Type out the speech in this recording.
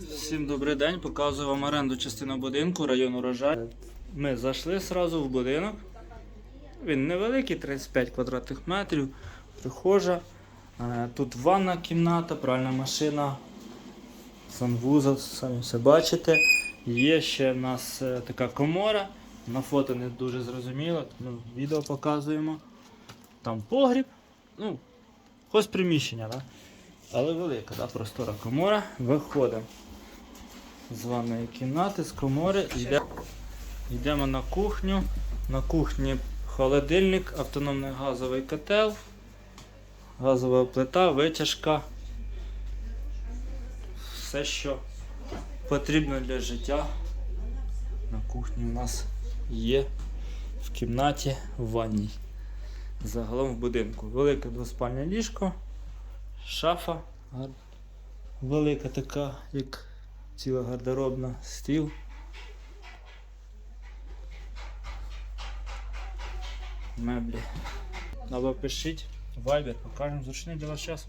Всім добрий день, показую вам оренду частину будинку, район урожай. Ми зайшли одразу в будинок. Він невеликий, 35 квадратних метрів, прихожа. Е, Тут ванна кімната, пральна машина, санвузол, самі все бачите. Є ще в нас е, така комора. На фото не дуже зрозуміло, тому відео показуємо. Там погріб, ну, хоч приміщення, да? Але велика, да? простора комора. Виходимо з ванної кімнати, з комори. Йде, йдемо на кухню. На кухні холодильник, автономний газовий котел, газова плита, витяжка. Все, що потрібно для життя. На кухні у нас є в кімнаті в ванній. Загалом в будинку. Велике двоспальне ліжко, шафа велика така, як ціла гардеробна, стіл. Меблі. Або пишіть, вайбер, покажемо зручний для вас час.